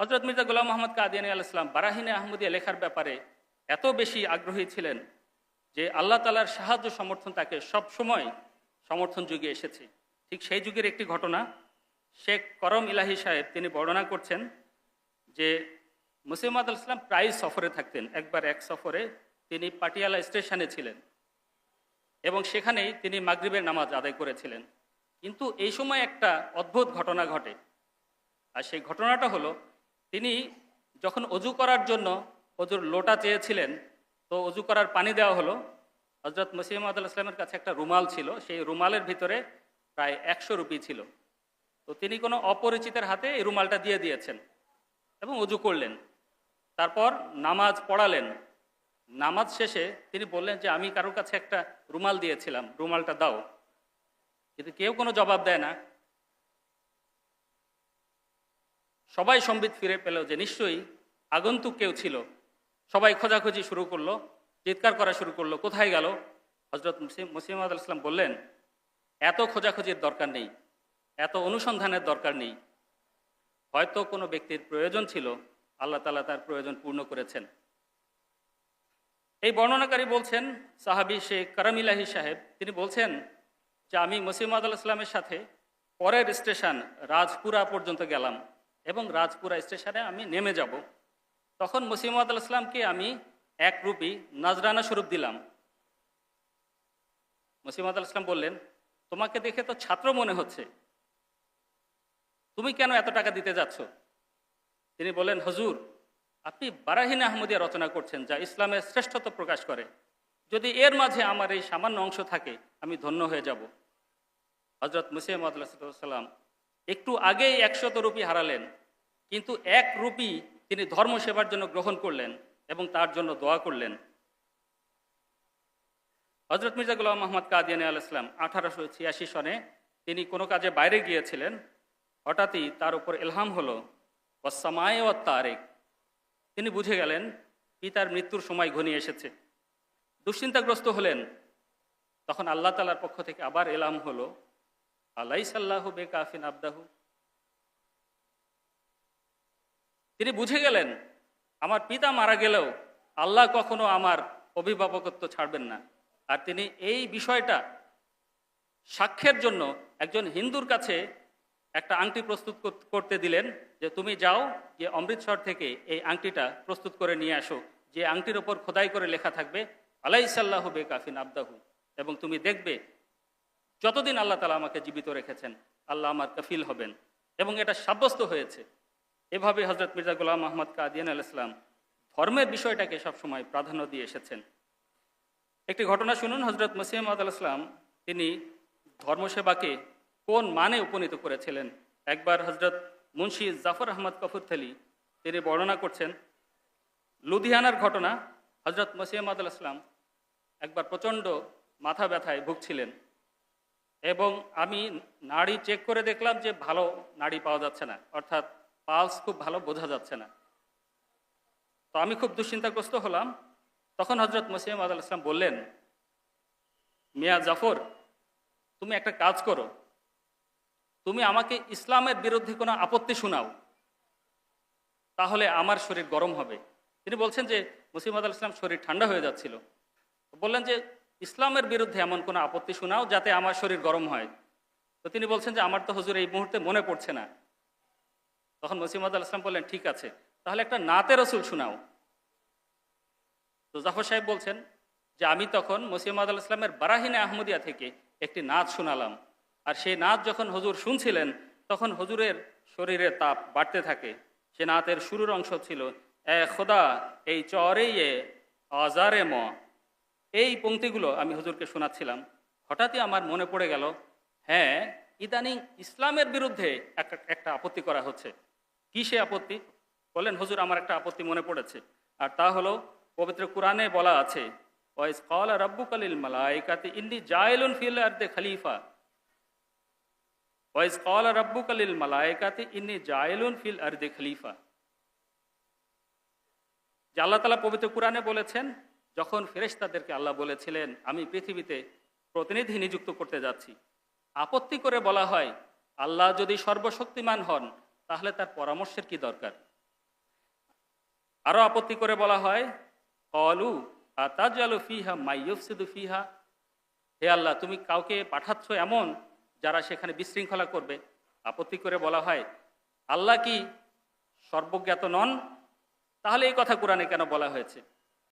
হজরত মির্জা গোলাম মোহাম্মদ কাদিয়ানি আল ইসলাম বারাহিনে আহমদিয়া লেখার ব্যাপারে এত বেশি আগ্রহী ছিলেন যে আল্লাহ তালার সাহায্য সমর্থন তাকে সব সময় সমর্থন যুগে এসেছে। ঠিক সেই যুগের একটি ঘটনা, শেখ করম ইলাহি সাহেব তিনি বর্ণনা করছেন যে মুসিমাদ ইসলাম প্রায় সফরে থাকতেন, একবার এক সফরে তিনি পাটিয়ালা স্টেশনে ছিলেন এবং সেখানেই তিনি মাগরিবের নামাজ আদায় করেছিলেন। কিন্তু এই সময় একটা অদ্ভুত ঘটনা ঘটে। আর সেই ঘটনাটা হলো তিনি যখন অজু করার জন্য অজুর লোটা চেয়েছিলেন, তো অজু করার পানি দেওয়া হলো। হজরত মসিমদ ইসলামের কাছে একটা রুমাল ছিল, সেই রুমালের ভিতরে প্রায় একশো রুপি ছিল। তো তিনি কোনো অপরিচিতের হাতে এই রুমালটা দিয়ে দিয়েছেন এবং অজু করলেন। তারপর নামাজ পড়ালেন। নামাজ শেষে তিনি বললেন যে, আমি কারোর কাছে একটা রুমাল দিয়েছিলাম, রুমালটা দাও। কিন্তু কেউ কোনো জবাব দেয় না। সবাই সম্বিত ফিরে পেল যে নিশ্চয়ই আগন্তুক কেউ ছিল। সবাই খোঁজাখুঁজি শুরু করল, চিৎকার করা শুরু করল, কোথায় গেল? হজরত মুসিম মুসিমাদ ইসলাম বললেন, এত খোঁজাখুঁজির দরকার নেই, এত অনুসন্ধানের দরকার নেই। হয়তো কোনো ব্যক্তির প্রয়োজন ছিল, আল্লাহ তালা তার প্রয়োজন পূর্ণ করেছেন। এই বর্ণনাকারী বলছেন, সাহাবি শেখ কারামিলাহি সাহেব, তিনি বলছেন যে আমি মসিমাদ ইসলামের সাথে পরের স্টেশন রাজপুরা পর্যন্ত গেলাম। এবং রাজপুরা স্টেশনে আমি নেমে যাব। তখন মসিমাদ ইসলামকে আমি এক রুপি নাজরানা স্বরূপ দিলাম। মসিমাদ ইসলাম বললেন, তোমাকে দেখে তো ছাত্র মনে হচ্ছে। তুমি কেন এত টাকা দিতে যাচ্ছ? তিনি বলেন হজুর, আপনি বারাহিন আহমদিয়া রচনা করছেন, যা ইসলামের শ্রেষ্ঠত্ব প্রকাশ করে। যদি এর মাঝে আমার এই সামান্য অংশ থাকে, আমি ধন্য হয়ে যাব। হজরত মুসিম সাল্লাম একটু আগেই একশত রুপি হারালেন। কিন্তু এক রুপি তিনি ধর্ম সেবার জন্য গ্রহণ করলেন এবং তার জন্য দোয়া করলেন। হজরত মির্জা গুলাম মোহাম্মদ কাদিয়ানি আল ইসলাম আঠারোশো ছিয়াশি সনে তিনি কোনো কাজে বাইরে গিয়েছিলেন, হঠাৎই তার উপর এলহাম হলো ওয়াসামায় ও তারেক। তিনি বুঝে গেলেন, পিতার মৃত্যুর সময় ঘনিয়ে এসেছে। দুশ্চিন্তাগ্রস্ত হলেন। তখন আল্লাহ তালার পক্ষ থেকে আবার এলাম হলো আল্লাহ সাল্লাহ বে কাফিন আবদাহু। তিনি বুঝে গেলেন, আমার পিতা মারা গেলেও আল্লাহ কখনো আমার অভিভাবকত্ব ছাড়বেন না। আর তিনি এই বিষয়টা সাক্ষ্যের জন্য একজন হিন্দুর কাছে একটা আংটি প্রস্তুত করতে দিলেন যে, তুমি যাও যে অমৃতসর থেকে এই আংটিটা প্রস্তুত করে নিয়ে আসো। যে আংটির ওপর খোদাই করে লেখা থাকবে, আলাইসাল্লাহ বে কাফিন আবদাহু। এবং তুমি দেখবে, যতদিন আল্লাহ তালা আমাকে জীবিত রেখেছেন, আল্লাহ আমার কফিল হবেন। এবং এটা সাব্যস্ত হয়েছে। এভাবে হজরত মির্জা গোলাম মোহাম্মদ কাদিয়ান আল ইসলাম ধর্মের বিষয়টাকে সবসময় প্রাধান্য দিয়ে এসেছেন। একটি ঘটনা শুনুন হজরত মসিম আল ইসলাম তিনি ধর্মসেবাকে কোন মানে উপনীত করেছিলেন? একবার হজরত মুন্সি জাফর আহমদ কফুরথলি তিনি বর্ণনা করছেন, লুধিয়ানার ঘটনা হজরত মসিম আল ইসলাম একবার প্রচণ্ড মাথা ব্যথায় ভুগছিলেন এবং আমি নাড়ি চেক করে দেখলাম যে ভালো নাড়ি পাওয়া যাচ্ছে না। অর্থাৎ পালস খুব ভালো বোঝা যাচ্ছে না। তো আমি খুব দুশ্চিন্তাগ্রস্ত হলাম। তখন হজরত মসিম আদাল ইসলাম বললেন, মিয়া জাফর, তুমি একটা কাজ করো। তুমি আমাকে ইসলামের বিরুদ্ধে কোনো আপত্তি শোনাও। তাহলে আমার শরীর গরম হবে। তিনি বলছেন যে মুসিম আদ ইসলাম শরীর ঠান্ডা হয়ে যাচ্ছিল। বললেন যে, ইসলামের বিরুদ্ধে এমন কোনো আপত্তি শোনাও যাতে আমার শরীর গরম হয়? তো তিনি বলছেন যে, আমার তো হুজুর এই মুহূর্তে মনে পড়ছে না। তখন মসিমদ আল ইসলাম বললেন, ঠিক আছে, তাহলে একটা নাতে রসুল শোনাও। তো জাফর সাহেব বলছেন যে, আমি তখন মসিমদ আল ইসলামের বারাহিনে আহমদিয়া থেকে একটি নাচ শোনালাম। আর সেই নাচ যখন হুজুর শুনছিলেন, তখন হুজুরের শরীরে তাপ বাড়তে থাকে। সে নাতের শুরুর অংশ ছিল, এ খোদা, এই চরে এ আজারে ম। এই পংক্তিগুলো আমি হুজুরকে শোনাচ্ছিলাম। হঠাৎই আমার মনে পড়ে গেল হ্যাঁ ইদানিং ইসলামের বিরুদ্ধে একটা একটা আপত্তি করা হচ্ছে। কি সে আপত্তি? বললেন হুজুর, আমার একটা আপত্তি মনে পড়েছে। আর তা হলো, পবিত্র কোরআনে বলা আছে ওয়াইস কলা রব্বু কালিল মালাইকাতে ইন্দি জায়লুন ফিল আর্দে খলিফা। ওয়াইস কলা রব্বু কালিল মালাইকাতে ইন্নি জায়লুন ফিল আর্দে খলিফা। যে আল্লাহ তালা পবিত্র কোরআনে বলেছেন, যখন ফেরেশতাদেরকে আল্লাহ বলেছিলেন, আমি পৃথিবীতে প্রতিনিধি নিযুক্ত করতে যাচ্ছি। আপত্তি করে বলা হয়, আল্লাহ যদি সর্বশক্তিমান হন তাহলে তার পরামর্শের কি দরকার? আরও আপত্তি করে বলা হয় অলু আতাজালু ফিহা মাইয়ুফসিদু ফিহা। হে আল্লাহ, তুমি কাউকে পাঠাচ্ছ এমন যারা সেখানে বিশৃঙ্খলা করবে? আপত্তি করে বলা হয়, আল্লাহ কি সর্বজ্ঞাত নন? তাহলে এই কথা কোরআনে কেন বলা হয়েছে?